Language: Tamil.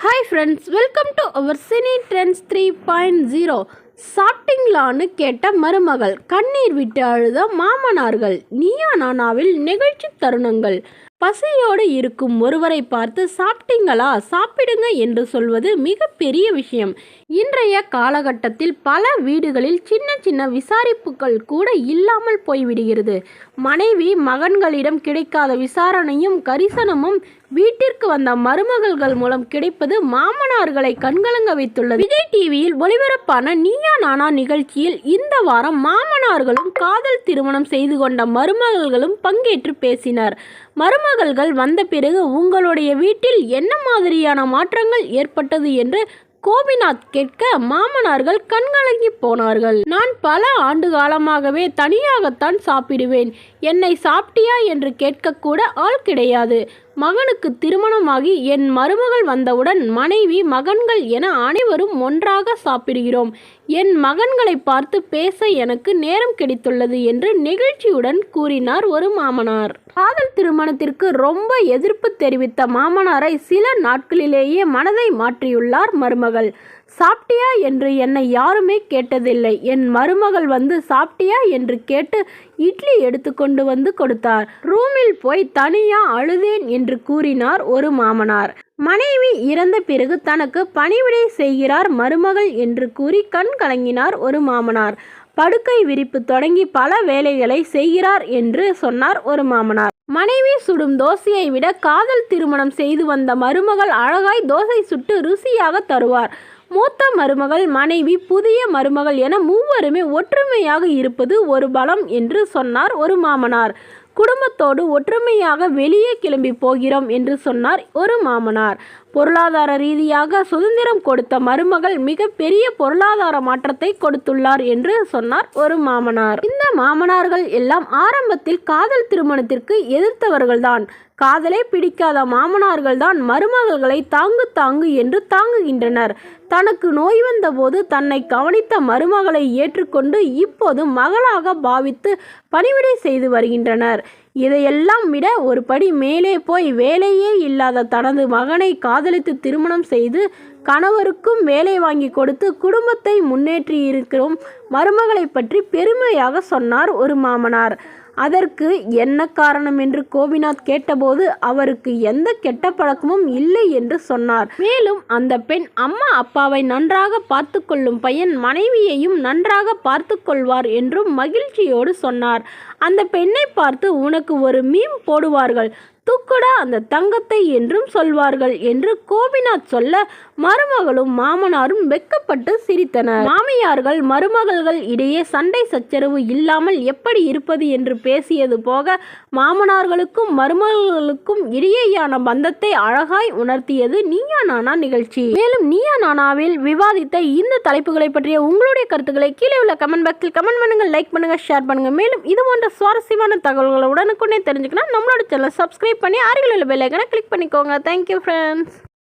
Hi friends, welcome to our Cine Trends 3.0. சாப்பிட்டீங்களான்னு கேட்ட மருமகள். கண்ணீர் விட்டு அழுத மாமனார்கள். நீயா நானாவில் நிகழ்ச்சி தருணங்கள். பசியோடு இருக்கும் ஒருவரை பார்த்து சாப்பிட்டீங்களா? சாப்பிடுங்க என்று சொல்வது மிகப்பெரிய விஷயம். இன்றைய காலகட்டத்தில் பல வீடுகளில் சின்ன சின்ன விசாரிப்புகள் கூட இல்லாமல் போய்விடுகிறது. மனைவி மகன்களிடம் கிடைக்காத விசாரணையும் கரிசனமும் வீட்டிற்கு வந்த மருமகள்கள் மூலம் கிடைப்பது மாமனார்களை கண்கலங்க வைத்துள்ளது. விஜய் டிவியில் ஒளிபரப்பான நீ நீயா நானா நிகழ்ச்சியில் இந்த வாரம் மாமனார்களும் காதல் திருமணம் செய்து கொண்ட மருமகள்களும் பங்கேற்று பேசினர். மருமகள்கள் வந்த பிறகு உங்களுடைய வீட்டில் என்ன மாதிரியான மாற்றங்கள் ஏற்பட்டது என்று கோபிநாத் கேட்க மாமனார்கள் கண்கலங்கி போனார்கள். நான் பல ஆண்டு காலமாகவே தனியாகத்தான் சாப்பிடுவேன். என்னை சாப்பிட்டியா என்று கேட்கக்கூட ஆள் கிடையாது. மகனுக்கு திருமணமாகி என் மருமகள் வந்தவுடன் மனைவி மகன்கள் என அனைவரும் ஒன்றாக சாப்பிடுகிறோம். என் மகன்களை பார்த்து பேச எனக்கு நேரம் கிடைத்துள்ளது என்று நெகிழ்ச்சியுடன் கூறினார் ஒரு மாமனார். காதல் திருமணத்திற்கு ரொம்ப எதிர்ப்பு தெரிவித்த மாமனாரை சில நாட்களிலேயே மனதை மாற்றியுள்ளார் மருமகள். சாப்பிட்டியா என்று என்னை யாருமே கேட்டதில்லை. என் மருமகள் வந்து சாப்பிட்டியா என்று கேட்டு இட்லி எடுத்துக்கொண்டு வந்து கொடுத்தார். ரூமில் போய் தனியா அழுதேன் என்று கூறினார் ஒரு மாமனார். மனைவி இறந்த பிறகு தனக்கு பணிவிடை செய்கிறார் மருமகள் என்று கூறி கண் கலங்கினார் ஒரு மாமனார். படுக்கை விரிப்பு தொடங்கி பல வேலைகளை செய்கிறார் என்று சொன்னார் ஒரு மாமனார். மனைவி சுடும் தோசையை விட காதல் திருமணம் செய்து வந்த மருமகள் அழகாய் தோசை சுட்டு ருசியாக தருவார். மூத்த மருமகள் மனைவி புதிய மருமகள் என மூவருமே ஒற்றுமையாக இருப்பது ஒரு பலம் என்று சொன்னார் ஒரு மாமனார். குடும்பத்தோடு ஒற்றுமையாக வெளியே கிளம்பி போகிறோம் என்று சொன்னார் ஒரு மாமனார். பொருளாதார ரீதியாக சுதந்திரம் கொடுத்த மருமகள் மிக பெரிய பொருளாதார மாற்றத்தை கொடுத்துள்ளார் என்று சொன்னார் ஒரு மாமனார். இந்த மாமனார்கள் எல்லாம் ஆரம்பத்தில் காதல் திருமணத்திற்கு எதிர்த்தவர்கள்தான். காதலே பிடிக்காத மாமனார்கள்தான் மருமகள்களை தாங்கு தாங்கு என்று தாங்குகின்றனர். தனக்கு நோய் வந்தபோது தன்னை கவனித்த மருமகளை ஏற்றுக்கொண்டு இப்போது மகளாக பாவித்து பணிவிடை செய்து வருகின்றனர். இதையெல்லாம் விட ஒரு படி மேலே போய் வேலையே இல்லாத தனது மகனை காதலித்து திருமணம் செய்து கணவருக்கும் வேலை வாங்கி கொடுத்து குடும்பத்தை முன்னேற்றி இருக்கிறோம். மருமகளை பற்றி பெருமையாக சொன்னார் ஒரு மாமனார். அதற்கு என்ன காரணம் என்று கோபிநாத் கேட்டபோது அவருக்கு எந்த கெட்ட பழக்கமும் இல்லை என்று சொன்னார். மேலும் அந்த பெண் அம்மா அப்பாவை நன்றாக பார்த்து கொள்ளும் பையன் மனைவியையும் நன்றாக பார்த்து கொள்வார் என்றும் மகிழ்ச்சியோடு சொன்னார். அந்த பெண்ணை பார்த்து உனக்கு ஒரு மீம் போடுவார்கள். தூக்குடா அந்த தங்கத்தை என்றும் சொல்வார்கள் என்று கோபிநாத் சொல்ல மருமகளும் மாமனாரும் வெக்கப்பட்டு சிரித்தனர். மாமியார்கள் மருமகள்கள் இடையே சண்டை சச்சரவு இல்லாமல் எப்படி இருப்பது என்று பேசியது போக மாமனார்களுக்கும் மருமகளுக்கும் இடையேயான பந்தத்தை அழகாய் உணர்த்தியது நீயா நானா நிகழ்ச்சி. மேலும் நீயா நானாவில் விவாதித்த இந்த தலைப்புகளை பற்றிய உங்களுடைய கருத்துக்களை கீழே உள்ள கமெண்ட் பாக்ஸில் கமெண்ட் பண்ணுங்க லைக் பண்ணுங்க ஷேர் பண்ணுங்க. மேலும் இது போன்ற சுவாரஸ்யமான தகவல்களை உடனுக்குடனே தெரிஞ்சுக்கணும் நம்மளோட சேனல் சப்ஸ்கிரைப் பண்ணி அருகில் உள்ள பெல் கிளிக் பண்ணிக்கோங்க. Thank you friends